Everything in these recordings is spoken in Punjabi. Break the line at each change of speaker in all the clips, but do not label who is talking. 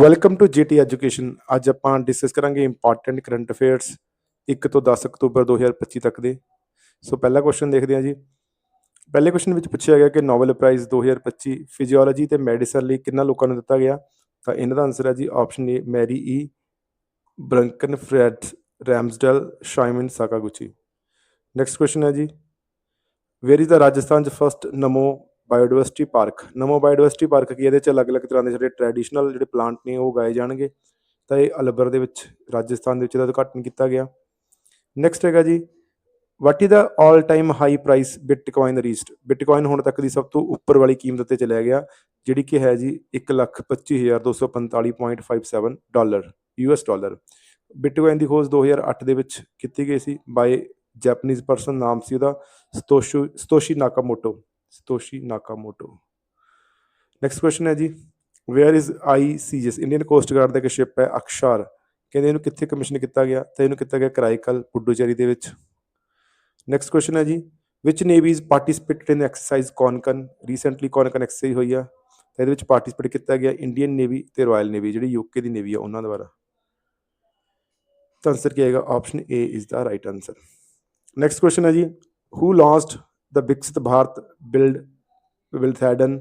ਵੈਲਕਮ ਟੂ ਜੀਟੀ ਐਜੂਕੇਸ਼ਨ ਅੱਜ ਆਪਾਂ ਡਿਸਕਸ ਕਰਾਂਗੇ ਇੰਪੋਰਟੈਂਟ ਕਰੰਟ ਅਫੇਅਰਸ 1 ਤੋਂ 10 ਅਕਤੂਬਰ 2025 ਤੱਕ ਦੇ। ਸੋ ਪਹਿਲਾ ਕੁਐਸਚਨ ਦੇਖਦੇ ਹਾਂ ਜੀ। ਪਹਿਲੇ ਕੁਐਸਚਨ ਵਿੱਚ ਪੁੱਛਿਆ ਗਿਆ ਕਿ ਨੋਬਲ ਪ੍ਰਾਈਜ਼ 2025 ਫਿਜ਼ੀਓਲੋਜੀ ਤੇ ਮੈਡੀਸਨ ਲਈ ਕਿੰਨਾ ਲੋਕਾਂ ਨੂੰ ਦਿੱਤਾ ਗਿਆ? ਤਾਂ ਇਹਨਾਂ ਦਾ ਆਨਸਰ ਹੈ ਜੀ option A Mary E Brunkow Fred Ramsdell Shimon Sakaguchi next question ਹੈ ਜੀ। ਵੇਰ ਇਜ਼ ਦਾ ਰਾਜਸਥਾਨ ਚ first Namo biodiversity park. Namo biodiversity park ਕੀ ਇਹਦੇ ਚ ਅਲੱਗ-ਅਲੱਗ ਤਰ੍ਹਾਂ ਦੇ ਜਿਹੜੇ ਟ੍ਰੈਡੀਸ਼ਨਲ ਜਿਹੜੇ ਪਲਾਂਟ ਨੇ, ਉਹ ਉਗਾਏ ਜਾਣਗੇ। ਤਾਂ ਇਹ ਅਲਬਰ ਦੇ ਵਿੱਚ, ਰਾਜਸਥਾਨ ਦੇ ਵਿੱਚ ਇਹਦਾ ਉਦਘਾਟਨ ਕੀਤਾ ਗਿਆ। ਨੈਕਸਟ ਹੈਗਾ ਜੀ what is the all time high price bitcoin reached bitcoin ਹੁਣ ਤੱਕ ਦੀ ਸਭ ਤੋਂ ਉੱਪਰ ਵਾਲੀ ਕੀਮਤ ਤੇ ਚਲਿਆ ਗਿਆ, ਜਿਹੜੀ ਕਿ ਹੈ ਜੀ 125245.57 ਡਾਲਰ ਯੂਐਸ ਡਾਲਰ। ਬਿਟਕੋਇਨ ਦੀ ਖੋਜ 2008 ਦੇ ਵਿੱਚ ਕੀਤੀ ਗਈ ਸੀ ਬਾਈ ਜੈਪਨੀਜ਼ ਪਰਸਨ ਨਾਮ ਸੀ ਉਹਦਾ ਸਤੋਸ਼ੂ ਸਤੋਸ਼ੀ ਨਾਕਾਮੋਟੋ ਸਤੋਸ਼ੀ ਨਾਕਾਮੋਟੋ ਨੈਕਸਟ ਕੁਐਸਚਨ ਹੈ ਜੀ where is ICS Indian coast guard ਦਾ ਇੱਕ ਸ਼ਿਪ ਹੈ ਅਕਸ਼ਾਰ ਕਹਿੰਦੇ ਇਹਨੂੰ ਕਿੱਥੇ ਕਮਿਸ਼ਨ ਕੀਤਾ ਗਿਆ? ਤਾਂ ਇਹਨੂੰ ਕੀਤਾ ਗਿਆ ਕਰਾਈਕਲ ਪੁੱਡੂਚੇਰੀ ਦੇ ਵਿੱਚ। ਨੈਕਸਟ ਕੁਐਸਚਨ ਹੈ ਜੀ which navies participated in exercise Konkan recently Konkan exercise ਹੋਈ ਆ। ਇਹਦੇ ਵਿੱਚ ਪਾਰਟਿਸਿਪੇਟ ਕੀਤਾ ਗਿਆ ਇੰਡੀਅਨ ਨੇਵੀ ਤੇ ਰਾਇਲ ਨੇਵੀ ਜਿਹੜੀ ਯੂਕੇ ਦੀ ਨੇਵੀ ਆ, ਉਹਨਾਂ ਦੁਆਰਾ। ਤਾਂ ਆਨਸਰ ਕੀ ਆਏਗਾ? Option A is the right answer next question ਹੈ ਜੀ ਹੂ ਲਾਸਟ ਦਾ ਵਿਕਸਿਤ ਭਾਰਤ ਬਿਲਡ ਵਿਲਥੈਡਨ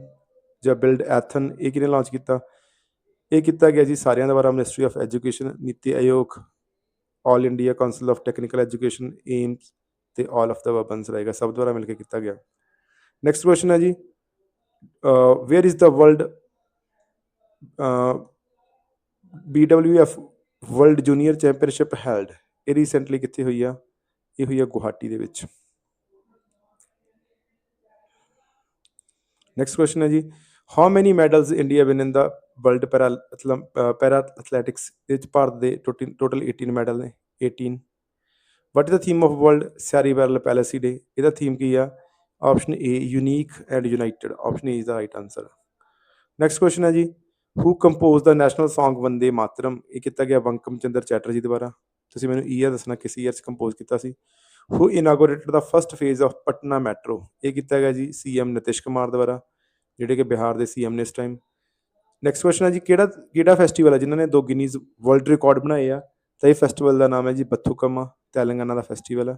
ਜਾਂ ਬਿਲਡ ਐਥਨ, ਇਹ ਕਿਹਨੇ ਲਾਂਚ ਕੀਤਾ? ਇਹ ਕੀਤਾ ਗਿਆ ਜੀ ਸਾਰਿਆਂ ਦੁਆਰਾ ਬਾਰੇ ministry of education NITI Aayog all India council of technical education AIIMS ਤੇ ਆਲ ਆਫ ਦਾ ਵਬਨਸ ਰਹੇਗਾ, ਸਭ ਦੁਆਰਾ ਮਿਲ ਕੇ ਕੀਤਾ ਗਿਆ। ਨੈਕਸਟ ਕੁਐਸਚਨ ਹੈ ਜੀ where is the world BWF world junior championship held ਇਹ ਰੀਸੈਂਟਲੀ ਕਿੱਥੇ ਹੋਈ ਆ? ਇਹ ਹੋਈ ਆ ਗੁਹਾਟੀ ਦੇ ਵਿੱਚ। ਨੈਕਸਟ ਕੁਐਸਚਨ ਹੈ ਜੀ how many medals India win in the world para para athletics ਵਿੱਚ ਭਾਰਤ ਦੇ ਟੋਟਲ 18 ਮੈਡਲ ਨੇ 18 what is the theme of world cerebral palsy day ਇਹਦਾ ਥੀਮ ਕੀ ਆ option A unique and united option A is the right answer next question ਹੈ ਜੀ who compose the national Song Vande Mataram ਇਹ ਕੀਤਾ ਗਿਆ ਵੰਕਮ ਚੰਦਰ ਚੈਟਰਜੀ ਦੁਆਰਾ ਤੁਸੀਂ ਮੈਨੂੰ ਈਅਰ ਦੱਸਣਾ ਕਿਸ ਈਅਰ 'ਚ ਕੰਪੋਜ਼ ਕੀਤਾ ਸੀ who inaugurated the first phase of Patna metro ਇਹ ਕੀਤਾ ਗਿਆ ਜੀ ਸੀਐਮ ਨਿਤਿਸ਼ ਕੁਮਾਰ ਦੁਆਰਾ, ਜਿਹੜੇ ਕਿ ਬਿਹਾਰ ਦੇ ਸੀਐਮ ਨੇ ਇਸ ਟਾਈਮ ਨੈਕਸਟ ਕੁਐਸਚਨ ਹੈ ਜੀ, ਕਿਹੜਾ ਕਿਹੜਾ ਫੈਸਟੀਵਲ ਹੈ ਜਿਨ੍ਹਾਂ ਨੇ ਦੋ ਗਿਨੀਜ਼ ਵਰਲਡ ਰਿਕਾਰਡ ਬਣਾਏ ਆ? ਤਾਂ ਇਹ ਫੈਸਟੀਵਲ ਦਾ ਨਾਮ ਹੈ ਜੀ ਬਥੂਕਮਾ, ਤੇਲੰਗਾਨਾ ਦਾ ਫੈਸਟੀਵਲ ਹੈ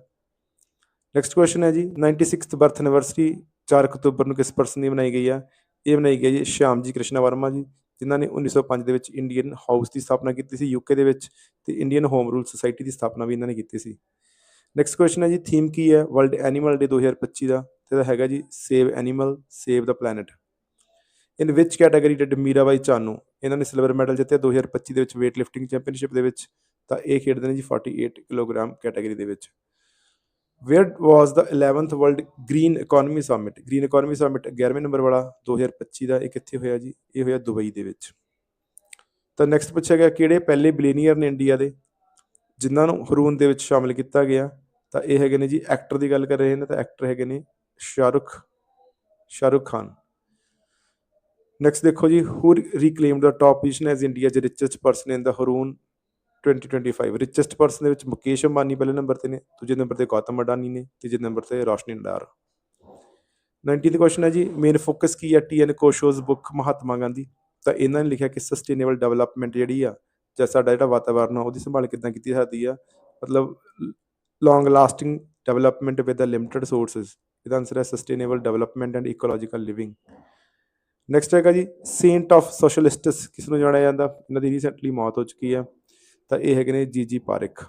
ਨੈਕਸਟ ਕੁਐਸਚਨ ਹੈ ਜੀ 96th ਬਰਥ ਐਨਵਰਸਰੀ 4 ਅਕਤੂਬਰ ਨੂੰ ਕਿਸ ਪਰਸਨ ਦੀ ਮਨਾਈ ਗਈ ਆ? ਇਹ ਮਨਾਈ ਗਈ ਜੀ ਸ਼ਿਆਮ ਜੀ ਕ੍ਰਿਸ਼ਨਾ ਵਰਮਾ ਜੀ, ਜਿਨ੍ਹਾਂ ਨੇ 1905 ਦੇ ਵਿੱਚ ਇੰਡੀਅਨ ਹਾਊਸ ਦੀ ਸਥਾਪਨਾ ਕੀਤੀ ਸੀ ਯੂਕੇ ਦੇ ਵਿੱਚ, ਤੇ ਇੰਡੀਅਨ ਹੋਮ ਰੂਲ ਸੁਸਾਇਟੀ ਦੀ ਸਥਾਪਨਾ ਵੀ ਇਹਨਾਂ ਨੇ ਕੀਤੀ ਸੀ। ਨੈਕਸਟ ਕੁਐਸਚਨ ਹੈ ਜੀ ਥੀਮ ਕੀ ਹੈ? ਵਰਲਡ ਐਨੀਮਲ ਡੇ 2025 ਦਾ ਤੇ ਇਹਦਾ ਹੈਗਾ ਜੀ save animal save the planet in which category did Mirabai Chanu ਇਹਨਾਂ ਨੇ ਸਿਲਵਰ ਮੈਡਲ ਜਿੱਤਿਆ 2025 ਦੇ ਵਿੱਚ weight lifting ਚੈਂਪੀਅਨਸ਼ਿਪ ਦੇ ਵਿੱਚ, ਤਾਂ ਇਹ ਖੇਡਦੇ ਨੇ ਜੀ 48 ਕਿਲੋਗ੍ਰਾਮ ਕੈਟਾਗਰੀ ਦੇ ਵਿੱਚ। Where was the 11th world green economy summit green economy summit 11ਵੇਂ number ਵਾਲਾ 2025 ਦਾ, ਇਹ ਕਿੱਥੇ ਹੋਇਆ ਜੀ? ਇਹ ਹੋਇਆ ਦੁਬਈ ਦੇ ਵਿੱਚ। ਤਾਂ ਨੈਕਸਟ ਪੁੱਛਿਆ ਗਿਆ, ਕਿਹੜੇ ਪਹਿਲੇ ਬਿਲੀਨੀਅਰ ਨੇ ਇੰਡੀਆ ਦੇ? ਜਿਨ੍ਹਾਂ ਨੂੰ ਹਰੂਨ ਦੇ ਵਿੱਚ ਸ਼ਾਮਿਲ ਕੀਤਾ ਗਿਆ? ਤਾਂ ਇਹ ਹੈਗੇ ਨੇ ਜੀ ਐਕਟਰ ਦੀ ਗੱਲ ਕਰ ਰਹੇ ਨੇ ਤਾਂ ਐਕਟਰ ਹੈਗੇ ਨੇ ਸ਼ਾਹਰੁਖ ਸ਼ਾਹਰੁਖ ਖਾਨ। ਨੈਕਸਟ ਦੇਖੋ ਜੀ who reclaimed the top position as India ਦੇ richest person in the Hurun 2025 richest person ਦੇ ਵਿੱਚ ਮੁਕੇਸ਼ ਅੰਬਾਨੀ ਪਹਿਲੇ ਨੰਬਰ ਤੇ ਨੇ, ਦੂਜੇ ਨੰਬਰ ਤੇ ਗੌਤਮ ਅਡਾਨੀ ਨੇ, ਤੀਜੇ ਨੰਬਰ ਤੇ ਰੋਸ਼ਨੀ ਨਡਾਰ। 19th ਕੁਐਸਚਨ ਹੈ ਜੀ ਮੇਨ ਫੋਕਸ ਕੀ ਹੈ? T N Khoshoo's book Mahatma Gandhi. ਤਾਂ ਇਹਨਾਂ ਨੇ ਲਿਖਿਆ ਕਿ ਸਸਟੇਨੇਬਲ ਡਿਵੈਲਪਮੈਂਟ ਜਿਹੜੀ ਆ, ਜਾਂ ਸਾਡਾ ਜਿਹੜਾ ਵਾਤਾਵਰਨ ਆ, ਉਹਦੀ ਸੰਭਾਲ ਕਿੱਦਾਂ ਕੀਤੀ ਜਾਂਦੀ ਆ? ਮਤਲਬ long lasting development with a limited resources ਇਹਦਾ ਆਨਸਰ ਹੈ sustainable development and ecological living next ਹੈਗਾ ਜੀ ਸੇਂਟ ਆਫ ਸੋਸ਼ਲਿਸਟਸ ਕਿਸ ਨੂੰ ਜਾਣਿਆ ਜਾਂਦਾ ਇਹਨਾਂ ਦੀ ਰੀਸੈਂਟਲੀ ਮੌਤ ਹੋ ਚੁੱਕੀ ਹੈ ਤਾਂ ਇਹ ਹੈਗੇ ਨੇ ਜੀ ਜੀ ਪਾਰਿਕ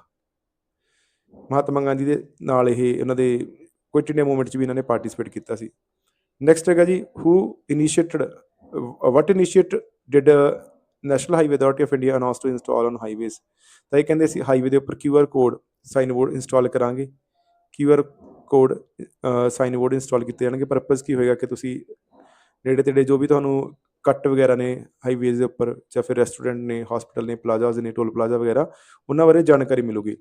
ਮਹਾਤਮਾ ਗਾਂਧੀ ਦੇ ਨਾਲ ਇਹ ਉਹਨਾਂ ਦੇ ਕੁਇਟ ਇੰਡੀਆ ਮੂਵਮੈਂਟ 'ਚ ਵੀ ਇਹਨਾਂ ਨੇ ਪਾਰਟਿਸਿਪੇਟ ਕੀਤਾ ਸੀ ਨੈਕਸਟ ਹੈਗਾ ਜੀ who initiated what initiate did national highway authority of India announce to install on highways ਤਾਂ ਇਹ ਕਹਿੰਦੇ ਸੀ ਹਾਈਵੇ ਦੇ ਉੱਪਰ QR code sign board install ਕਰਾਂਗੇ। QR code sign board install ਕੀਤੇ ਜਾਣਗੇ। ਪਰਪਸ ਕੀ ਹੋਏਗਾ ਕਿ ਤੁਸੀਂ ਨੇੜੇ ਤੇੜੇ ਜੋ ਵੀ ਤੁਹਾਨੂੰ ਕੱਟ ਵਗੈਰਾ ਨੇ ਹਾਈਵੇਜ਼ ਦੇ ਉੱਪਰ ਜਾਂ ਫਿਰ ਰੈਸਟੋਰੈਂਟ ਨੇ ਹਸਪੀਟਲ ਨੇ ਪਲਾਜ਼ਾਜ਼ ਨੇ ਟੋਲ ਪਲਾਜ਼ਾ ਵਗੈਰਾ, ਉਹਨਾਂ ਬਾਰੇ ਜਾਣਕਾਰੀ ਮਿਲੂਗੀ।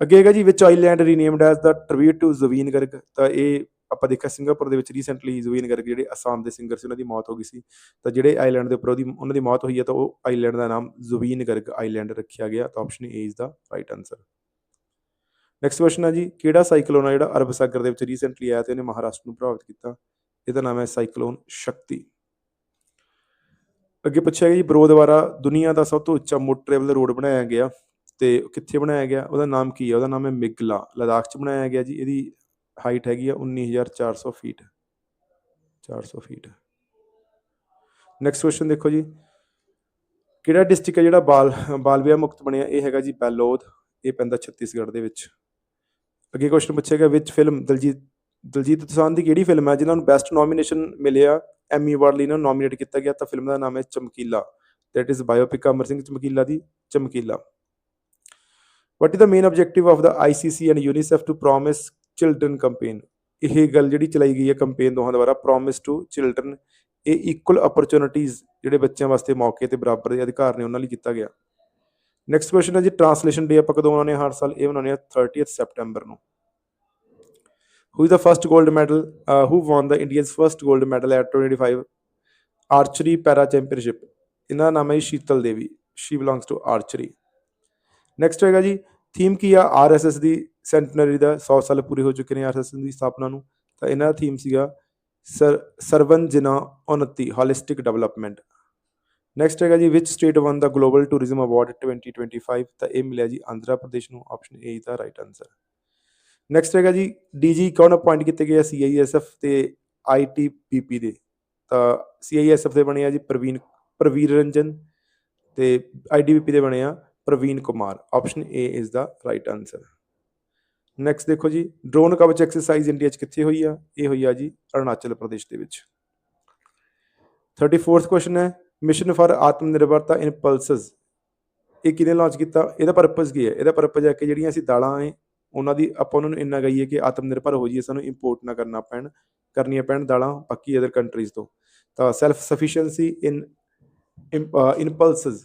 ਅੱਗੇ ਹੈਗਾ ਜੀ which island renamed as the tribute to Zubeen Garg ਤਾਂ ਇਹ ਆਪਾਂ ਦੇਖਿਆ ਸਿੰਗਾਪੁਰ ਦੇ ਵਿੱਚ ਰੀਸੈਂਟਲੀ ਜ਼ਵੀਨ ਗਰਗ ਜਿਹੜੇ ਅਸਾਮ ਦੇ ਸਿੰਗਰ ਸੀ, ਉਹਨਾਂ ਦੀ ਮੌਤ ਹੋ ਗਈ ਸੀ। ਤਾਂ ਜਿਹੜੇ ਆਈਲੈਂਡ ਦੇ ਉੱਪਰ ਉਹਦੀ, ਉਹਨਾਂ ਦੀ ਮੌਤ ਹੋਈ ਹੈ ਤਾਂ ਉਹ ਆਈਲੈਂਡ ਦਾ ਨਾਮ ਜ਼ਵੀਨ ਗਰਗ ਆਈਲੈਂਡ ਰੱਖਿਆ ਗਿਆ। ਤਾਂ option A is the right answer next question ਹੈ ਜੀ, ਕਿਹੜਾ ਸਾਈਕਲੋਨ ਆ ਜਿਹੜਾ ਅਰਬ ਸਾਗਰ ਦੇ ਵਿੱਚ ਰੀਸੈਂਟਲੀ ਆਇਆ ਤੇ ਉਹਨੇ ਮਹਾਰਾਸ਼ਟਰ ਨੂੰ ਪ੍ਰਭਾਵਿਤ ਕੀਤਾ? ਇਹਦਾ ਨਾਮ ਹੈ ਸਾਈਕਲੋਨ ਸ਼ਕਤੀ। ਅੱਗੇ ਪੁੱਛਿਆ ਗਿਆ ਜੀ ਬਰੋ ਦੁਆਰਾ ਦੁਨੀਆ ਦਾ ਸਭ ਤੋਂ ਉੱਚਾ ਮੋਟਰੇਬਲ ਰੋਡ ਬਣਾਇਆ ਗਿਆ ਤੇ ਕਿੱਥੇ ਬਣਾਇਆ ਗਿਆ? ਉਹਦਾ ਨਾਮ ਕੀ ਹੈ ਉਹਦਾ ਨਾਮ ਹੈ ਮਿਗਲਾ ਲਦਾਖ 'ਚ ਬਣਾਇਆ ਗਿਆ ਜੀ, ਇਹਦੀ ਹਾਈਟ ਹੈਗੀ ਆ 19400 ਫੀਟ 400 ਫੀਟ ਨੈਕਸਟ ਕੁਐਸਚਨ ਦੇਖੋ ਜੀ, ਕਿਹੜਾ ਡਿਸਟ੍ਰਿਕਟ ਹੈ ਜਿਹੜਾ ਬਾਲ ਬਾਲ ਮੁਕਤ ਬਣਿਆ? ਇਹ ਹੈਗਾ ਜੀ ਬੈਲੋਦ, ਇਹ ਪੈਂਦਾ ਛੱਤੀਸਗੜ੍ਹ ਦੇ ਵਿੱਚ। ਅੱਗੇ ਕੁਐਸਚਨ ਪੁੱਛਿਆ ਗਿਆ ਵਿੱਚ ਫਿਲਮ ਦਲਜੀਤ ਦਲਜੀਤ ਦੋਸਾਂਝ ਦੀ ਕਿਹੜੀ ਫਿਲਮ ਹੈ ਜਿਨ੍ਹਾਂ ਨੂੰ ਬੈਸਟ ਨੋਮੀਨੇਸ਼ਨ ਮਿਲਿਆ ਐਮੀ ਅਵਾਰਡ ਲਈ ਇਹਨਾਂ ਨੂੰ ਨੋਮੀਨੇਟ ਕੀਤਾ ਗਿਆ ਤਾਂ ਫਿਲਮ ਦਾ ਨਾਮ ਹੈ Chamkila. That is biopic Amar Singh Chamkila the Chamkila. What is the main objective of the ICC and UNICEF to promise children campaign ਇਹ ਗੱਲ ਜਿਹੜੀ ਚਲਾਈ ਗਈ ਹੈ ਕੈਂਪੇਨ ਦੋਹਾਂ ਦੁਆਰਾ ਪ੍ਰੋਮਿਸ ਟੂ ਚਿਲਡਰਨ ਇਹ ਇਕੁਅਲ ਅਪਰਚੂਨਿਟੀਜ਼ ਜਿਹੜੇ ਬੱਚਿਆਂ ਵਾਸਤੇ ਮੌਕੇ ਤੇ ਬਰਾਬਰ ਦੇ ਅਧਿਕਾਰ ਨੇ ਉਹਨਾਂ ਲਈ ਕੀਤਾ ਗਿਆ। ਨੈਕਸਟ ਕੁਐਸਚਨ ਹੈ ਜੀ ਟ੍ਰਾਂਸਲੇਸ਼ਨ ਡੇ ਆਪਾਂ ਕਦੋਂ ਮਨਾਉਂਦੇ ਹਾਂ? ਹਰ ਸਾਲ ਇਹ ਮਨਾਉਂਦੇ ਹਾਂ 30th ਸੈਪਟੈਂਬਰ ਨੂੰ। Who is the first gold medal uh, who won the india's first gold medal at 2025 archery para ਇਹਨਾਂ ਦਾ ਨਾਮ ਹੈ ਜੀ Sheetal Devi. She belongs to archery next ਹੋਏਗਾ ਜੀ ਥੀਮ ਕੀ ਆ? ਆਰਐਸਐਸ ਦੀ ਸੈਂਟਨਰੀ ਦਾ 100 ਸਾਲ ਪੂਰੇ ਹੋ ਚੁੱਕੇ ਨੇ ਆਰਐਸਐਸ ਦੀ ਸਥਾਪਨਾ ਨੂੰ। ਤਾਂ ਇਹਨਾਂ ਦਾ ਥੀਮ ਸੀਗਾ ਸਰਵਨ ਜਿਨਾ ਉਨਤੀ ਹੋਲਿਸਟਿਕ ਡਿਵੈਲਪਮੈਂਟ ਨੈਕਸਟ ਹੈਗਾ ਜੀ which state won the global tourism award 2025 ਤਾਂ ਇਹ ਮਿਲਿਆ ਜੀ ਆਂਧਰਾ ਪ੍ਰਦੇਸ਼ ਨੂੰ option A the right answer next ਹੈਗਾ ਜੀ ਡੀਜੀ ਕੌਣ ਅਪਾਇੰਟ ਕੀਤੇ ਗਏ ਆ ਸੀਆਈਐਸਐਫ ਤੇ ਆਈਟੀਪੀਪੀ ਦੇ? ਤਾਂ ਸੀਆਈਐਸਐਫ ਦੇ ਬਣੇ ਆ ਜੀ ਪ੍ਰਵੀਨ, ਪ੍ਰਵੀਰ ਰੰਜਨ ਤੇ ਆਈਡੀਪੀਪੀ ਦੇ ਬਣੇ ਆ Praveen Kumar. Option A is the right answer next ਦੇਖੋ ਜੀ ਡਰੋਨ ਕਵਚ ਐਕਸਰਸਾਈਜ਼ ਇੰਡੀਆ 'ਚ ਕਿੱਥੇ ਹੋਈ ਆ? ਇਹ ਹੋਈ ਆ ਜੀ ਅਰੁਣਾਚਲ ਪ੍ਰਦੇਸ਼ ਦੇ ਵਿੱਚ। 34th ਕੁਐਸਚਨ ਹੈ ਮਿਸ਼ਨ ਫਾਰ ਆਤਮ ਨਿਰਭਰਤਾ ਇਨ ਪਲਸਸ ਇਹ ਕਿਹਨੇ ਲਾਂਚ ਕੀਤਾ? ਇਹਦਾ ਪਰਪਸ ਕੀ ਹੈ? ਇਹਦਾ ਪਰਪਸ ਹੈ ਕਿ ਜਿਹੜੀਆਂ ਅਸੀਂ ਦਾਲਾਂ ਹੈ ਉਹਨਾਂ ਦੀ ਆਪਾਂ ਉਹਨਾਂ ਨੂੰ ਇੰਨਾ ਗਈਏ ਕਿ ਆਤਮ ਨਿਰਭਰ ਹੋ ਜਾਈਏ, ਸਾਨੂੰ ਇੰਪੋਰਟ ਨਾ ਕਰਨਾ ਪੈਣ, ਕਰਨੀਆਂ ਪੈਣ ਦਾਲਾਂ ਬਾਕੀ ਅਦਰ ਕੰਟਰੀਜ਼ ਤੋਂ। ਤਾਂ ਸੈਲਫ ਸਫੀਸ਼ੀਐਂਸੀ ਇਨ ਇਨ ਪਲਸਸ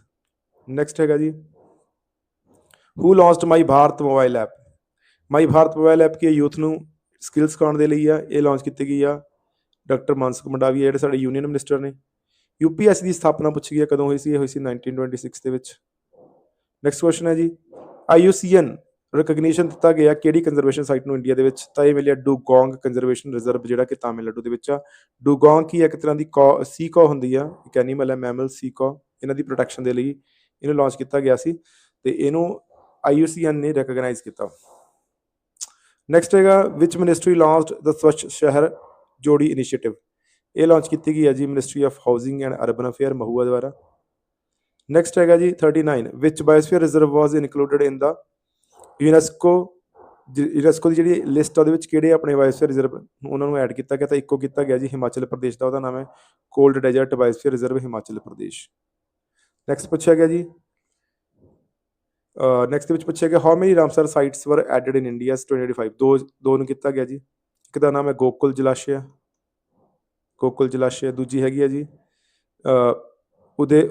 ਨੈਕਸਟ ਹੈਗਾ ਜੀ। Who launched my Bharat mobile app my Bharat mobile app Ki youth ਨੂੰ ਸਕਿੱਲ ਸਿਖਾਉਣ ਦੇ ਲਈ ਆ। ਇਹ ਲਾਂਚ ਕੀਤੀ ਗਈ ਆ। ਡਾਕਟਰ ਮਾਨਸੁਖ ਮੰਡਾਵੀ ਜਿਹੜੇ ਸਾਡੇ ਯੂਨੀਅਨ ਮਿਨਿਸਟਰ ਨੇ ਯੂਪੀਐਸਸੀ ਦੀ ਸਥਾਪਨਾ ਪੁੱਛੀ ਗਈ ਕਦੋਂ ਹੋਈ ਸੀ, ਇਹ ਹੋਈ ਸੀ 1926 ਦੇ ਵਿੱਚ। ਨੈਕਸਟ ਕੁਐਸਚਨ ਹੈ ਜੀ। ਆਈਯੂਸੀਐਨ ਰਿਕਗਨੀਸ਼ਨ ਦਿੱਤਾ ਗਿਆ ਕਿਹੜੀ ਕੰਜ਼ਰਵੇਸ਼ਨ ਸਾਈਟ ਨੂੰ ਇੰਡੀਆ ਦੇ ਵਿੱਚ? ਤਾਂ ਇਹ ਮਿਲਿਆ ਡੂਗੋਂਗ ਕੰਜ਼ਰਵੇਸ਼ਨ ਰਿਜ਼ਰਵ ਜਿਹੜਾ ਕਿ ਤਾਮਿਲਨਾਡੂ ਦੇ ਵਿੱਚ ਆ। ਡੂਗੋਂਗ ਕੀ ਇੱਕ ਤਰ੍ਹਾਂ ਦੀ ਸੀਕੋ ਹੁੰਦੀ ਆ, ਇੱਕ ਐਨੀਮਲ ਹੈ ਮੈਮਲ ਸੀਕੋ ਇਹਨਾਂ ਦੀ ਪ੍ਰੋਟੈਕਸ਼ਨ ਦੇ ਲਈ ਇਹਨੂੰ ਲਾਂਚ ਕੀਤਾ ਗਿਆ ਸੀ ਤੇ ਇਹਨੂੰ ਆਈਯੂਸੀਐਨ ਨੇ ਰੈਕਗਨਾਈਜ਼ ਕੀਤਾ। ਨੈਕਸਟ ਹੈਗਾ ਵਿਚ ਮਿਨਿਸਟਰੀ ਲਾਂਚਡ ਦ ਸਵੱਛ ਸ਼ਹਿਰ ਜੋੜੀ ਇਨੀਸ਼ੀਏਟਿਵ ਇਹ ਲਾਂਚ ਕੀਤੀ ਗਈ ਹੈ ਜੀ ministry of housing and urban affair MoHUA ਦੁਆਰਾ। ਨੈਕਸਟ ਹੈਗਾ ਜੀ 39 which biosphere reserve was included in the UNESCO UNESCO ਦੀ ਜਿਹੜੀ ਲਿਸਟ ਆ ਉਹਦੇ ਵਿੱਚ ਕਿਹੜੇ ਆਪਣੇ ਬਾਇਓਸਫੀਅਰ ਰਿਜ਼ਰਵ ਉਹਨਾਂ ਨੂੰ ਐਡ ਕੀਤਾ ਗਿਆ ਤਾਂ ਇੱਕੋ ਕੀਤਾ ਗਿਆ ਜੀ ਹਿਮਾਚਲ ਪ੍ਰਦੇਸ਼ ਦਾ, ਉਹਦਾ ਨਾਮ ਹੈ cold desert biosphere reserve Himachal Pradesh next ਪੁੱਛਿਆ ਗਿਆ ਜੀ ਨੈਕਸਟ ਵਿੱਚ ਪੁੱਛਿਆ ਗਿਆ how many Ramsar sites were added in India's 2025 ਦੋ ਦੋ ਨੂੰ ਕੀਤਾ ਗਿਆ ਜੀ। ਇੱਕ ਦਾ ਨਾਮ ਹੈ ਗੋਕੁਲ ਜਲਾਸ਼ਯ ਗੋਕੁਲ ਜਲਾਸ਼ਯ ਦੂਜੀ ਹੈਗੀ ਆ ਜੀ ਉਦੇ,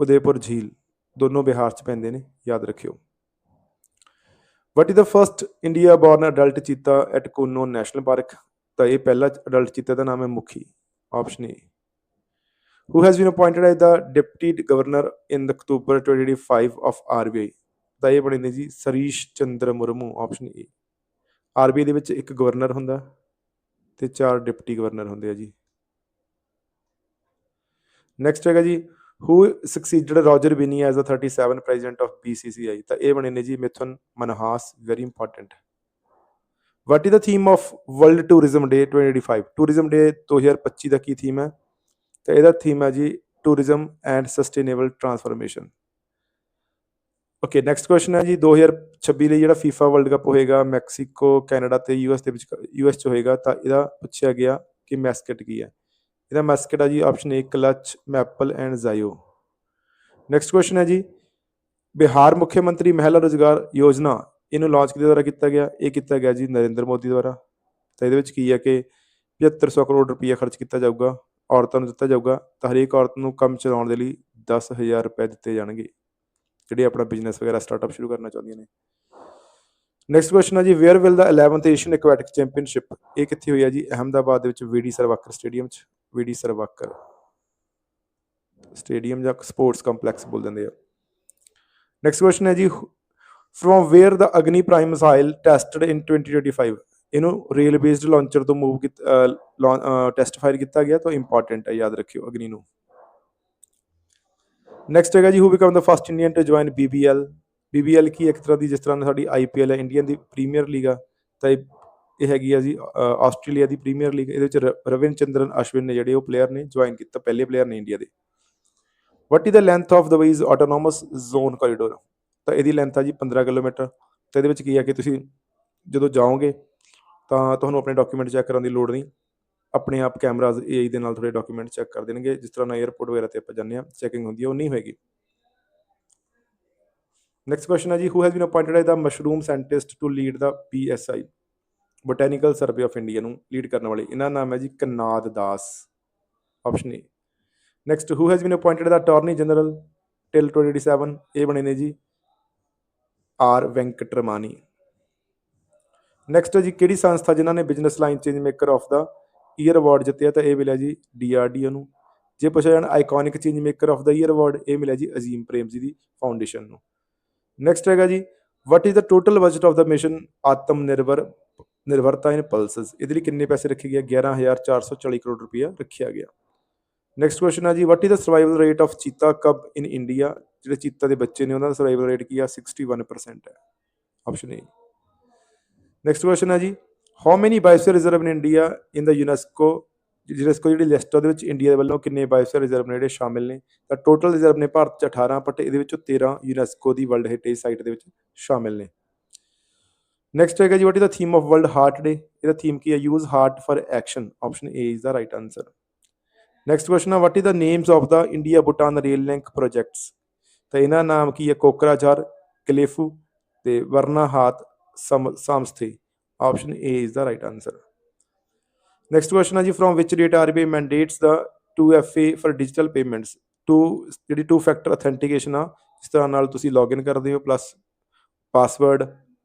ਉਦੇਪੁਰ ਝੀਲ, ਦੋਨੋਂ ਬਿਹਾਰ ਚ ਪੈਂਦੇ ਨੇ, ਯਾਦ ਰੱਖਿਓ। What is the first India born adult cheetah at Kuno national park ਤਾਂ ਇਹ ਪਹਿਲਾ ਅਡਲਟ ਚੀਤਾ ਦਾ ਨਾਮ ਹੈ Mukhi option A who has been appointed as the deputy governor in the October 2025 of RBI ਤਾਂ ਇਹ ਬਣੇ ਨੇ ਜੀ Shirish Chandra Murmu option A RBI ਦੇ ਵਿੱਚ ਇੱਕ ਗਵਰਨਰ ਹੁੰਦਾ ਤੇ ਚਾਰ ਡਿਪਟੀ ਗਵਰਨਰ ਹੁੰਦੇ ਆ ਜੀ। ਨੈਕਸਟ ਹੈਗਾ ਜੀ who succeeded Roger Binny as a 37 president of BCCI ਤਾਂ ਇਹ ਬਣੇ ਨੇ ਜੀ Mithun Manhas very important what is the theme of world tourism day 2025 tourism day 2025 ਦਾ ਕੀ ਥੀਮ ਹੈ? ਤਾਂ ਇਹਦਾ ਥੀਮ ਹੈ ਜੀ tourism and sustainable transformation okay next question ਹੈ ਜੀ 2026 ਲਈ ਜਿਹੜਾ FIFA ਵਰਲਡ ਕੱਪ ਹੋਏਗਾ, ਮੈਕਸੀਕੋ, ਕੈਨੇਡਾ ਤੇ ਯੂਐਸ ਦੇ ਵਿੱਚ ਯੂਐਸ ਚ ਹੋਏਗਾ, ਤਾਂ ਇਹਦਾ ਪੁੱਛਿਆ ਗਿਆ ਕਿ ਮੈਸਕਟ ਕੀ ਹੈ? ਇਹਦਾ ਮੈਸਕਟ ਆ ਜੀ option A Clutch Maple and Zayu next question ਹੈ ਜੀ, ਬਿਹਾਰ ਮੁੱਖ ਮੰਤਰੀ ਮਹਿਲਾ ਰੋਜ਼ਗਾਰ ਯੋਜਨਾ, ਇਹਨੂੰ ਲਾਂਚ ਕਿਹਦੇ ਦੁਆਰਾ ਕੀਤਾ ਗਿਆ? ਇਹ ਕੀਤਾ ਗਿਆ ਜੀ ਨਰਿੰਦਰ ਮੋਦੀ ਦੁਆਰਾ। ਤਾਂ ਇਹਦੇ ਵਿੱਚ ਕੀ ਹੈ ਕਿ 7500 ਕਰੋੜ ਰੁਪਏ ਖਰਚ ਕੀਤਾ ਜਾਊਗਾ, ਔਰਤਾਂ ਨੂੰ ਦਿੱਤਾ ਜਾਊਗਾ ਤਾਂ ਹਰੇਕ ਔਰਤ ਨੂੰ ਕੰਮ ਚਲਾਉਣ ਦੇ ਲਈ 10000 ਰੁਪਏ ਦਿੱਤੇ ਜਾਣਗੇ। ਜਿਹੜੇ ਆਪਣਾ ਬਿਜ਼ਨਸ ਵਗੈਰਾ ਸਟਾਰਟਅਪ ਸ਼ੁਰੂ ਕਰਨਾ ਚਾਹੁੰਦੀਆਂ ਨੇ। ਨੈਕਸਟ ਕੁਐਸਚਨ ਹੈ ਜੀ where will the 11th Asian aquatic championship ਇਹ ਕਿੱਥੇ ਹੋਈ ਹੈ ਜੀ? ਅਹਮਦਾਬਾਦ ਦੇ ਵਿੱਚ ਵੀਡੀ ਸਰਵਾਕਰ ਸਟੇਡੀਅਮ 'ਚ। V D Savarkar. ਸਟੇਡੀਅਮ ਜਾਂ ਸਪੋਰਟਸ ਕੰਪਲੈਕਸ ਬੋਲ ਦਿੰਦੇ ਆ। ਨੈਕਸਟ ਕੁਐਸਚਨ ਹੈ ਜੀ from where the Agni prime missile tested in 2025 ਇਹਨੂੰ ਰੇਲ ਬੇਸਡ ਲਾਂਚਰ ਤੋਂ ਮੂਵ ਕੀਤਾ ਟੈਸਟ ਫਾਇਰ ਕੀਤਾ ਗਿਆ ਤਾਂ ਇੰਪੋਰਟੈਂਟ ਹੈ, ਯਾਦ ਰੱਖਿਓ ਅਗਨੀ ਨੂੰ। ਨੈਕਸਟ ਹੈਗਾ ਜੀ who become the first Indian to join BBL BBL ਕੀ ਇੱਕ ਤਰ੍ਹਾਂ ਦੀ ਜਿਸ ਤਰ੍ਹਾਂ ਸਾਡੀ IPL ਹੈ ਇੰਡੀਅਨ ਦੀ ਪ੍ਰੀਮੀਅਰ ਲੀਗ ਆ। ਤਾਂ ਇਹ ਹੈਗੀ ਆ ਜੀ ਆਸਟ੍ਰੇਲੀਆ ਦੀ ਪ੍ਰੀਮੀਅਰ ਲੀਗ, ਇਹਦੇ ਵਿੱਚ ਰ- ਰਵਿੰਦਰ ਚੰਦਰਨ ਅਸ਼ਵਿਨ ਨੇ ਜਿਹੜੇ ਉਹ ਪਲੇਅਰ ਨੇ ਜੁਆਇਨ ਕੀਤਾ, ਪਹਿਲੇ ਪਲੇਅਰ ਨੇ ਇੰਡੀਆ ਦੇ। What is the length of the autonomous zone corridor ਤਾਂ ਇਹਦੀ ਲੈਂਥ ਆ ਜੀ 15 ਕਿਲੋਮੀਟਰ। ਤੇ ਇਹਦੇ ਵਿੱਚ ਕੀ ਆ ਕਿ ਤੁਸੀਂ ਜਦੋਂ ਜਾਓਗੇ, ਤਾਂ ਤੁਹਾਨੂੰ ਆਪਣੇ ਡਾਕੂਮੈਂਟ ਚੈੱਕ ਕਰਨ ਦੀ ਲੋੜ ਨਹੀਂ। ਆਪਣੇ ਆਪ ਕੈਮਰਾਜ਼ AI ਦੇ ਨਾਲ ਤੁਹਾਡੇ ਡਾਕੂਮੈਂਟ ਚੈੱਕ ਕਰ ਦੇਣਗੇ। ਜਿਸ ਤਰ੍ਹਾਂ ਨਾਲ 에ਅਰਪੋਰਟ ਵਗੈਰਾ ਤੇ ਆਪਾਂ ਜਾਂਦੇ ਆ ਚੈਕਿੰਗ ਹੁੰਦੀ ਹੈ ਉਹ ਨਹੀਂ ਹੋਏਗੀ। ਨੈਕਸਟ ਕੁਐਸਚਨ ਹੈ ਜੀ who has been appointed as the mushroom scientist to lead the PSI botanical survey of India ਨੂੰ ਲੀਡ ਕਰਨ ਵਾਲੇ ਇਹਨਾਂ ਦਾ ਨਾਮ ਹੈ ਜੀ Kanad Das. Option A next who has been appointed the attorney general till 2027 ਇਹ ਬਣੇ ਨੇ ਜੀ ਆਰ ਵੈਂਕਟਰਮਾਨੀ। ਨੈਕਸਟ ਜੀ ਕਿਹੜੀ ਸੰਸਥਾ ਜਿਨ੍ਹਾਂ ਨੇ business line change maker of the year award ਜਿੱਤਿਆ ਤਾਂ ਇਹ ਮਿਲਿਆ ਜੀ ਡੀਆਰਡੀਓ ਨੂੰ। ਜੇ ਪੁੱਛਿਆ ਜਾਣ iconic change maker of the year award ਇਹ ਮਿਲਿਆ ਜੀ ਅਜ਼ੀਮ ਪ੍ਰੇਮ ਜੀ ਦੀ ਫਾਊਂਡੇਸ਼ਨ ਨੂੰ। ਨੈਕਸਟ ਹੈਗਾ ਜੀ what is the total budget of the mission Aatm Nirbhar Nirbharta ਇਨ ਪਲਸਸ ਇਹਦੇ ਲਈ ਕਿੰਨੇ ਪੈਸੇ ਰੱਖੇ ਗਏ 11440 ਕਰੋੜ ਰੁਪਇਆ ਰੱਖਿਆ ਗਿਆ। ਨੈਕਸਟ ਕੁਐਸਚਨ ਆ ਜੀ what is the survival rate of cheetah cub in India ਜਿਹੜੇ ਚੀਤਾ ਦੇ ਬੱਚੇ ਨੇ, ਉਹਨਾਂ ਦਾ ਸਰਵਾਈਵਲ ਰੇਟ ਕੀ ਆ? 61% ਹੈ। ਆਪਸ਼ਨ ਏ ਨੈਕਸਟ ਕੁਐਸਚਨ ਆ ਜੀ how many biosphere reserve in India in the UNESCO UNESCO ਜਿਹੜੀ ਲਿਸਟ ਉਹਦੇ ਵਿੱਚ ਇੰਡੀਆ ਦੇ ਵੱਲੋਂ ਕਿੰਨੇ ਬਾਇਓਸਫੀਅਰ ਰਿਜ਼ਰਵ ਨੇ ਜਿਹੜੇ ਸ਼ਾਮਿਲ ਨੇ? ਤਾਂ ਟੋਟਲ ਰਿਜ਼ਰਵ ਨੇ ਭਾਰਤ ਚ 18 ਬਟ ਇਹਦੇ ਵਿੱਚੋਂ 13 ਯੂਨੈਸਕੋ ਦੀ ਵਰਲਡ ਹੈਰੀਟੇਜ ਸਾਈਟ ਦੇ ਵਿੱਚ ਸ਼ਾਮਿਲ ਨੇ। ਨੈਕਸਟ ਹੈਗਾ ਜੀ what is the theme of world heart day ਇਹਦਾ ਥੀਮ ਕੀ ਹੈ? Use heart for action option A is the right answer next question ਹੈ what is the names of the India Bhutan rail link projects ਤਾਂ ਇਹਨਾਂ ਨਾਮ ਕੀ ਹੈ? ਕੋਕਰਾਝਾਰ, ਕਲੇਫੂ ਤੇ ਵਰਨਾਹਾਤ, ਸਮ, Samtse. Option A is the right answer next question ਹੈ ਜੀ from which date RBI mandates the 2FA for digital payments two ਜਿਹੜੀ ਟੂ ਫੈਕਟਰ ਅਥੈਂਟੀਕੇਸ਼ਨ ਆ ਇਸ ਤਰ੍ਹਾਂ ਨਾਲ ਤੁਸੀਂ ਲੌਗਇਨ ਕਰਦੇ ਹੋ ਪਲੱਸ ਪਾਸਵਰਡ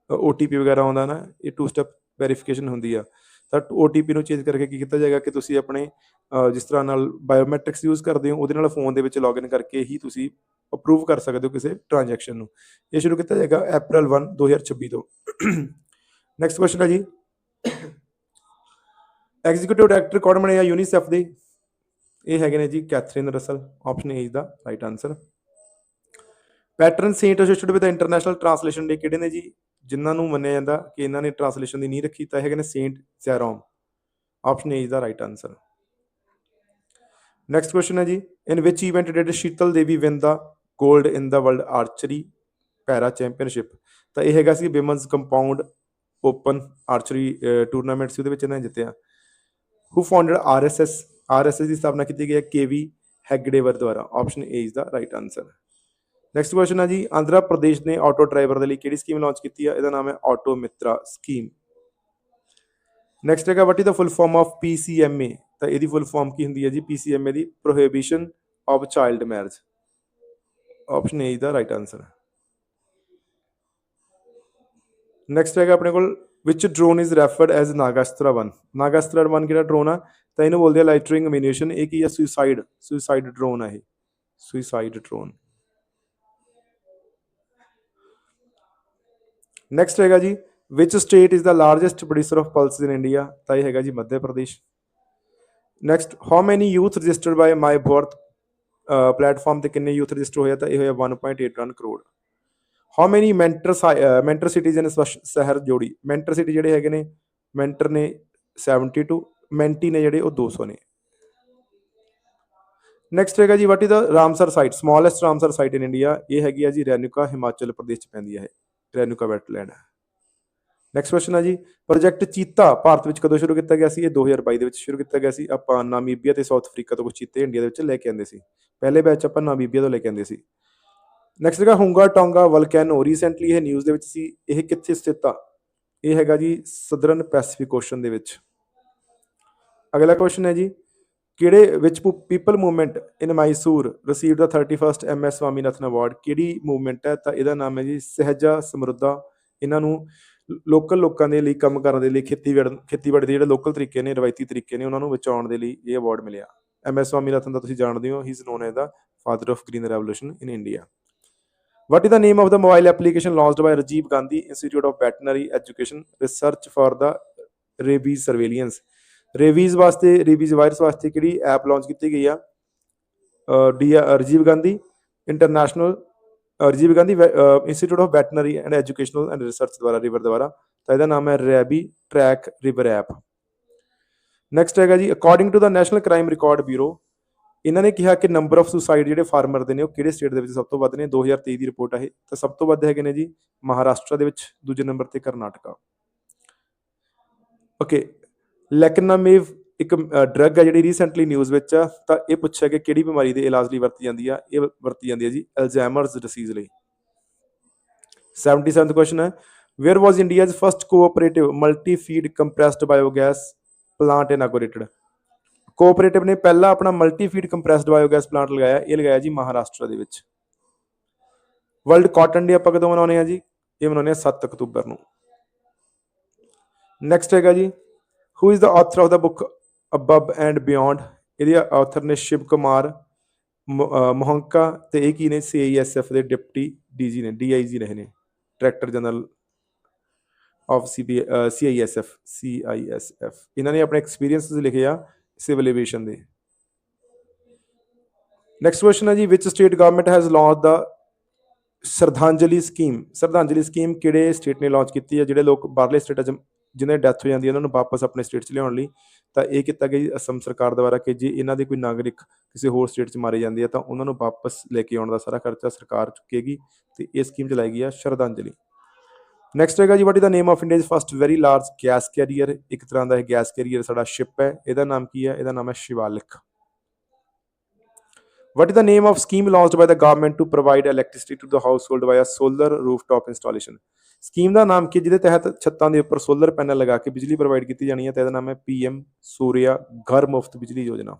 OTP ਵਗੈਰਾ ਆਉਂਦਾ ਨਾ, ਇਹ ਟੂ ਸਟੈਪ ਵੈਰੀਫਿਕੇਸ਼ਨ ਹੁੰਦੀ ਆ। ਤਾਂ OTP ਨੂੰ ਚੇਂਜ ਕਰਕੇ ਕੀ ਕੀਤਾ ਜਾਏਗਾ ਕਿ ਤੁਸੀਂ ਆਪਣੇ ਜਿਸ ਤਰ੍ਹਾਂ ਨਾਲ ਬਾਇਓਮੈਟ੍ਰਿਕਸ ਯੂਜ਼ ਕਰਦੇ ਹੋ, ਉਹਦੇ ਨਾਲ ਫੋਨ ਦੇ ਵਿੱਚ ਲੌਗਇਨ ਕਰਕੇ ਹੀ ਤੁਸੀਂ ਅਪਰੂਵ ਕਰ ਸਕਦੇ ਹੋ ਕਿਸੇ ਟ੍ਰਾਂਜੈਕਸ਼ਨ ਨੂੰ। ਇਹ ਸ਼ੁਰੂ ਕੀਤਾ ਜਾਏਗਾ April 1 2026 ਤੋਂ। ਨੈਕਸਟ ਕੁਐਸਚਨ ਹੈ ਜੀ। ਐਗਜ਼ੀਕਿਊਟਿਵ ਡਾਇਰੈਕਟਰ ਕੌਣ ਬਣੇ ਆ ਯੂਨੀਸੈਫ ਦੇ? ਇਹ ਹੈਗੇ ਨੇ ਜੀ Catherine Russell option A is the right answer patron saint associated with international translation day ਕਿਹੜੇ ਨੇ ਜੀ? ਜਿਨ੍ਹਾਂ ਨੂੰ ਮੰਨਿਆ ਜਾਂਦਾ ਕਿ ਇਹਨਾਂ ਨੇ ਟ੍ਰਾਂਸਲੇਸ਼ਨ ਦੀ ਨਹੀਂ ਰੱਖੀ, ਤਾਂ ਇਹ ਹੈਗੇ ਨੇ saint Jerome option A is the right answer next question ਹੈ ਜੀ। In which event did Sheetal Devi win the 골ਡ in the world archery para championship ਤਾਂ ਇਹ ਹੈਗਾ ਸੀ women's compound open archery tournament ਸੀ, ਉਹਦੇ ਵਿੱਚ ਇਹਨਾਂ ਨੇ ਜਿੱਤਿਆ। ਹੂ ਫਾਊਂਡਡ ਆਰਐਸਐਸ ਆਰਐਸਐਸ ਦੀ ਸਥਾਪਨਾ ਕੀਤੀ ਗਈ ਹੈ ਕੇਵੀ ਹੈਗਡੇਵਰ ਦੁਆਰਾ। Option A is the right answer next question ਹੈ ਜੀ ਆਂਧਰਾ ਪ੍ਰਦੇਸ਼ ਨੇ ਆਟੋ ਡਰਾਈਵਰ ਦੇ ਲਈ ਕਿਹੜੀ ਸਕੀਮ ਲਾਂਚ ਕੀਤੀ ਹੈ ਇਹਦਾ ਨਾਮ ਹੈ ਆਟੋ ਮਿੱਤਰਾ ਸਕੀਮ ਨੈਕਸਟ ਹੈਗਾ what is the full form of PCMA ਤਾਂ ਇਹਦੀ ਫੁੱਲ ਫਾਰਮ ਕੀ ਹੁੰਦੀ ਹੈ ਜੀ? PCMA the prohibition of child marriage option A is the right answer next ਹੈਗਾ ਆਪਣੇ ਕੋਲ which drone is referred as Nagastra 1 Nagastra 1 ਕਿਹੜਾ ਡਰੋਨ ਆ? ਤਾਂ ਇਹਨੂੰ ਬੋਲਦੇ ਆ ਲਾਈਟਰਿੰਗ ਅਮੀਨੇਸ਼ਨ ਇਹ ਕੀ ਆ? ਸੁਸਾਈਡ ਸੁਸਾਈਡ ਡਰੋਨ ਆ ਇਹ। ਸੁਸਾਈਡ ਡਰੋਨ ਨੈਕਸਟ ਹੈਗਾ ਜੀ which state is the largest producer of pulse in India ਤਾਂ ਇਹ ਹੈਗਾ ਜੀ Madhya Pradesh. Next how many youth registered by my Bharat platform ਤੇ ਕਿੰਨੇ ਯੂਥ ਰਜਿਸਟਰ ਹੋਇਆ ਤਾਂ ਇਹ ਹੋਇਆ 1.81 crore. How many mentor mentor cities in ਸ਼ਹਿਰ ਜੋੜੀ? ਮੈਂਟਰ ਸਿਟੀ ਜਿਹੜੇ ਹੈਗੇ ਨੇ ਮੈਂਟਰ ਨੇ 72 ਮੈਂਟੀ ਨੇ ਜਿਹੜੇ ਉਹ 200 ਨੇ। ਨੈਕਸਟ ਹੈਗਾ ਜੀ what is the Ramsar site smallest Ramsar site in India ਇਹ ਹੈਗੀ ਆ ਜੀ ਰੈਨੁਕਾ, ਹਿਮਾਚਲ ਪ੍ਰਦੇਸ਼ ਚ ਪੈਂਦੀ ਹੈ ਰੈਨੁਕਾ ਵੈਟਲੈਂਡ ਨੈਕਸਟ ਕੁਐਸਚਨ ਹੈ ਜੀ। ਪ੍ਰੋਜੈਕਟ ਚੀਤਾ ਭਾਰਤ ਵਿੱਚ ਕਦੋਂ ਸ਼ੁਰੂ ਕੀਤਾ ਗਿਆ ਸੀ? ਇਹ 2022 ਦੇ ਵਿੱਚ ਸ਼ੁਰੂ ਕੀਤਾ ਗਿਆ ਸੀ। ਆਪਾਂ ਨਾਮੀਬੀਆ ਤੇ ਸਾਊਥ ਅਫਰੀਕਾ ਤੋਂ ਕੁਝ ਚੀਤੇ ਇੰਡੀਆ ਦੇ ਵਿੱਚ ਲੈ ਕੇ ਆਂਦੇ ਸੀ। ਪਹਿਲੇ ਬੈਚ ਆਪਾਂ ਨਾਮੀਬੀਆ ਤੋਂ ਲੈ ਕੇ ਆਂਦੇ ਸੀ। ਨੈਕਸਟ ਹੈਗਾ ਹੁੰਗਾ ਟੋਂਗਾ ਵਲਕੈਨੋ ਰੀਸੈਂਟਲੀ ਇਹ ਨਿਊਜ਼ ਦੇ ਵਿੱਚ ਸੀ। ਇਹ ਕਿੱਥੇ ਸਥਿਤ ਆ? ਇਹ ਹੈਗਾ ਜੀ ਸਦਰਨ ਪੈਸੀਫਿਕ ਓਸ਼ਨ ਦੇ ਵਿੱਚ। ਅਗਲਾ ਕੁਐਸਚਨ ਹੈ ਜੀ। ਕਿਹੜੇ ਵਿੱਚ people movement in Mysore received the 31st M S Swaminathan award ਕਿਹੜੀ ਮੂਵਮੈਂਟ ਹੈ? ਤਾਂ ਇਹਦਾ ਨਾਮ ਹੈ ਜੀ ਸਹਿਜਾ ਸਮਰੁੱਧਾ। ਇਹਨਾਂ ਨੂੰ ਲੋਕਲ ਲੋਕਾਂ ਦੇ ਲਈ, ਕੰਮ ਕਰਨ ਦੇ ਲਈ ਖੇਤੀਬਾੜੀ ਖੇਤੀਬਾੜੀ ਦੇ ਜਿਹੜੇ ਲੋਕਲ ਤਰੀਕੇ ਨੇ, ਰਵਾਇਤੀ ਤਰੀਕੇ ਨੇ, ਉਹਨਾਂ ਨੂੰ ਬਚਾਉਣ ਦੇ ਲਈ ਇਹ ਅਵਾਰਡ ਮਿਲਿਆ। ਐਮ ਐਸ ਸਵਾਮੀਨਾਥਨ ਦਾ ਤੁਸੀਂ ਜਾਣਦੇ ਹੋ he is known as the father of green revolution in India What is the name of the mobile application launched by Rajiv Gandhi Institute of Veterinary Education Research for the rabies surveillance? Rabies ਵਾਸਤੇ ਰੇਬੀਜ਼ ਵਾਇਰਸ ਵਾਸਤੇ ਕਿਹੜੀ ਐਪ ਲਾਂਚ ਕੀਤੀ ਗਈ ਆ? The Rajiv Gandhi international Rajiv Gandhi institute of veterinary and educational and research ਦੁਆਰਾ ਰਿਵਰ ਦੁਆਰਾ। ਤਾਂ ਇਹਦਾ ਨਾਮ ਹੈ ਰੈਬੀ ਟਰੈਕ ਰਿਵਰ ਐਪ ਨੈਕਸਟ ਹੈਗਾ ਜੀ according to the national crime record bureau ਇਹਨਾਂ ਨੇ ਕਿਹਾ ਕਿ ਨੰਬਰ ਆਫ ਸੁਸਾਈਡ ਜਿਹੜੇ ਫਾਰਮਰ ਦੇ ਨੇ, ਉਹ ਕਿਹੜੇ ਸਟੇਟ ਦੇ ਵਿੱਚ ਸਭ ਤੋਂ ਵੱਧ ਨੇ? 2023 ਦੀ ਰਿਪੋਰਟ ਹੈ ਇਹ। ਤਾਂ ਸਭ ਤੋਂ ਵੱਧ ਹੈਗੇ ਨੇ ਜੀ, ਮਹਾਰਾਸ਼ਟਰ ਦੇ ਵਿੱਚ, ਦੂਜੇ ਨੰਬਰ ਤੇ ਕਰਨਾਟਕਾ। ਓਕੇ ਲੈਕਨਾਮੇਵ ਇੱਕ ਡਰੱਗ ਹੈ ਜਿਹੜੀ ਰੀਸੈਂਟਲੀ ਨਿਊਜ਼ ਵਿੱਚ ਆ, ਤਾਂ ਇਹ ਪੁੱਛਿਆ ਕਿ ਕਿਹੜੀ ਬਿਮਾਰੀ ਦੇ ਇਲਾਜ ਲਈ ਵਰਤੀ ਜਾਂਦੀ ਆ, ਇਹ ਵਰਤੀ ਜਾਂਦੀ ਹੈ ਜੀ ਅਲਜ਼ਾਈਮਰਸ ਡਿਸੀਜ਼ ਲਈ। 77th ਕੁਐਸਚਨ ਹੈ where was India's first cooperative multi feed compressed biogas plant inaugurated cooperative ਨੇ ਪਹਿਲਾ ਆਪਣਾ multi feed compressed biogas plant ਲਗਾਇਆ, ਇਹ ਲਗਾਇਆ ਜੀ ਮਹਾਰਾਸ਼ਟਰ ਦੇ ਵਿੱਚ। ਵਰਲਡ ਕਾਟਨ ਡੇ ਆਪਾਂ ਕਦੋਂ ਮਨਾਉਂਦੇ ਆ ਜੀ? ਇਹ ਮਨਾਉਂਦੇ ਆ 7 ਅਕਤੂਬਰ ਨੂੰ। ਨੈਕਸਟ ਹੈਗਾ ਜੀ who is the author of the book above and beyond ਇਹਦੇ ਆਥਰ ਨੇ ਸ਼ਿਵ ਕੁਮਾਰ, ਮ- ਅਹ, ਮੋਹੰਕਾ ਤੇ ਇਹ ਕੀ ਨੇ? ਸੀਆਈਐਸਐਫ ਦੇ ਡਿਪਟੀ ਡੀਜੀ ਨੇ ਡੀਆਈਜੀ ਰਹੇ ਨੇ director general of CB CISF CISF ਇਹਨਾਂ ਨੇ ਆਪਣੇ ਐਕਸਪੀਰੀਅੰਸਸ ਲਿਖੇ ਆ ਸਿਵਲ ਏਵੀਏਸ਼ਨ ਦੇ। ਨੈਕਸਟ ਕੁਐਸਚਨ ਹੈ ਜੀ which state government has launch the Shraddhanjali scheme Shraddhanjali scheme ਕਿਹੜੇ ਸਟੇਟ ਨੇ ਲਾਂਚ ਕੀਤੀ ਹੈ? ਜਿਹੜੇ ਲੋਕ ਬਾਹਰਲੇ ਸਟੇਟਾਂ 'ਚ ਜਿਨ੍ਹਾਂ ਦੀ ਡੈਥ ਹੋ ਜਾਂਦੀ ਹੈ, ਉਹਨਾਂ ਨੂੰ ਵਾਪਸ ਆਪਣੇ ਸਟੇਟ 'ਚ ਲਿਆਉਣ ਲਈ, ਤਾਂ ਇਹ ਕੀਤਾ ਗਿਆ ਜੀ ਅਸਮ ਸਰਕਾਰ ਦੁਆਰਾ ਕਿ ਜੇ ਇਹਨਾਂ ਦੇ ਕੋਈ ਨਾਗਰਿਕ ਕਿਸੇ ਹੋਰ ਸਟੇਟ 'ਚ ਮਾਰੇ ਜਾਂਦੇ ਆ, ਤਾਂ ਉਹਨਾਂ ਨੂੰ ਵਾਪਸ ਲੈ ਕੇ ਆਉਣ ਦਾ ਸਾਰਾ ਖਰਚਾ ਸਰਕਾਰ ਚੁੱਕੇਗੀ ਤੇ ਇਹ ਸਕੀਮ ਚਲਾਈ ਗਈ ਆ, ਸ਼ਰਧਾਂਜਲੀ। ਨੈਕਸਟ ਹੈਗਾ ਜੀ what is the name of India's first very large gas carrier ਇੱਕ ਤਰ੍ਹਾਂ ਦਾ ਇਹ ਗੈਸ ਕੈਰੀਅਰ ਸਾਡਾ ਸ਼ਿਪ ਹੈ, ਇਹਦਾ ਨਾਮ ਕੀ ਹੈ? ਇਹਦਾ ਨਾਮ ਹੈ Shivalik. What is the name of scheme launched by the government to provide electricity to the household via solar rooftop installation? Scheme ਦਾ ਨਾਮ ਕੀ ਜਿਹਦੇ ਤਹਿਤ ਛੱਤਾਂ ਦੇ ਉੱਪਰ ਸੋਲਰ ਪੈਨਲ ਲਗਾ ਕੇ ਬਿਜਲੀ ਪ੍ਰੋਵਾਈਡ ਕੀਤੀ ਜਾਣੀ ਹੈ, ਤੇ ਇਹਦਾ ਨਾਮ ਹੈ ਪੀਐਮ ਸੂਰਿਆ ਘਰ ਮੁਫਤ ਬਿਜਲੀ ਯੋਜਨਾ।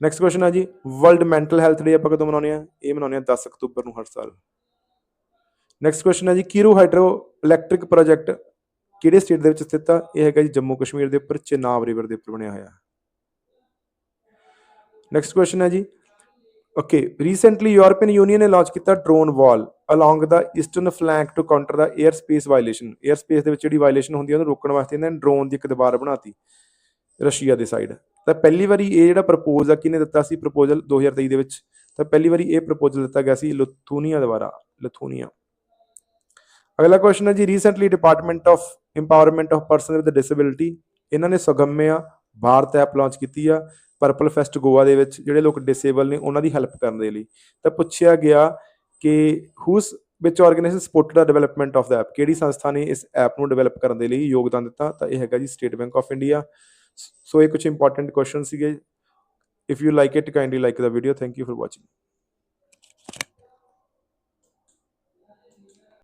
ਨੈਕਸਟ ਕੁਐਸਚਨ ਆ ਜੀ ਵਰਲਡ ਮੈਂਟਲ ਹੈਲਥ ਡੇ ਆਪਾਂ ਕਦੋਂ ਮਨਾਉਂਦੇ ਆ ਇਹ ਮਨਾਉਂਦੇ ਆ 10 ਅਕਤੂਬਰ ਨੂੰ ਹਰ ਸਾਲ। ਨੈਕਸਟ ਕੁਐਸਚਨ ਹੈ ਜੀ ਕੀਰੂ ਹਾਈਡਰੋ ਇਲੈਕਟ੍ਰਿਕ ਪ੍ਰੋਜੈਕਟ ਕਿਹੜੇ ਸਟੇਟ ਦੇ ਵਿੱਚ ਸਥਿਤ ਆ? ਇਹ ਹੈਗਾ ਜੀ ਜੰਮੂ ਕਸ਼ਮੀਰ ਦੇ ਉੱਪਰ ਚੇਨਾਬ ਰਿਵਰ ਦੇ ਉੱਪਰ ਬਣਿਆ ਹੋਇਆ। ਨੈਕਸਟ ਕੁਐਸਚਨ ਹੈ ਜੀ ਓਕੇ ਰੀਸੈਂਟਲੀ ਯੂਰਪੀਅਨ ਯੂਨੀਅਨ ਨੇ ਲਾਂਚ ਕੀਤਾ drone wall along the eastern flank to counter the air space violation air space ਦੇ ਵਿੱਚ ਜਿਹੜੀ ਵਾਇਲੇਸ਼ਨ ਹੁੰਦੀ ਹੈ ਉਹਨੂੰ ਰੋਕਣ ਵਾਸਤੇ ਇਹਨਾਂ ਨੇ ਡਰੋਨ ਦੀ ਇੱਕ ਦੀਵਾਰ ਬਣਾਤੀ ਰਸ਼ੀਆ ਦੇ ਸਾਈਡ ਤਾਂ ਪਹਿਲੀ ਵਾਰੀ ਇਹ ਜਿਹੜਾ ਪ੍ਰਪੋਜ਼ ਆ, ਕਿਹਨੇ ਦਿੱਤਾ ਸੀ ਪ੍ਰਪੋਜ਼ਲ 2023 ਦੇ ਵਿੱਚ? ਤਾਂ ਪਹਿਲੀ ਵਾਰੀ ਇਹ ਪ੍ਰਪੋਜ਼ਲ ਦਿੱਤਾ ਗਿਆ ਸੀ ਲੁਥੂਨੀਆ ਦੁਆਰਾ ਲੁਥੂਨੀਆ ਅਗਲਾ ਕੁਐਸਚਨ ਹੈ ਜੀ recently department of empowerment of person with disability ਇਹਨਾਂ ਨੇ ਸੁਗਮਿਆ ਭਾਰਤ ਐਪ ਲਾਂਚ ਕੀਤੀ ਆ। ਪਰਪਲ ਫੈਸਟ ਗੋਆ ਦੇ ਵਿੱਚ ਜਿਹੜੇ ਲੋਕ ਡਿਸੇਬਲ ਨੇ, ਉਹਨਾਂ ਦੀ ਹੈਲਪ ਕਰਨ ਦੇ ਲਈ। ਤਾਂ ਪੁੱਛਿਆ ਗਿਆ ਕਿ whose which organisation supported the development of the app ਕਿਹੜੀ ਸੰਸਥਾ ਨੇ ਇਸ ਐਪ ਨੂੰ ਡਿਵੈਲਪ ਕਰਨ ਦੇ ਲਈ ਯੋਗਦਾਨ ਦਿੱਤਾ? ਤਾਂ ਇਹ ਹੈਗਾ ਜੀ state bank of India so ਇਹ ਕੁਝ ਇੰਪੋਰਟੈਂਟ ਕੁਐਸਚਨ ਸੀਗੇ। If you like it kindly like the video thank you for watching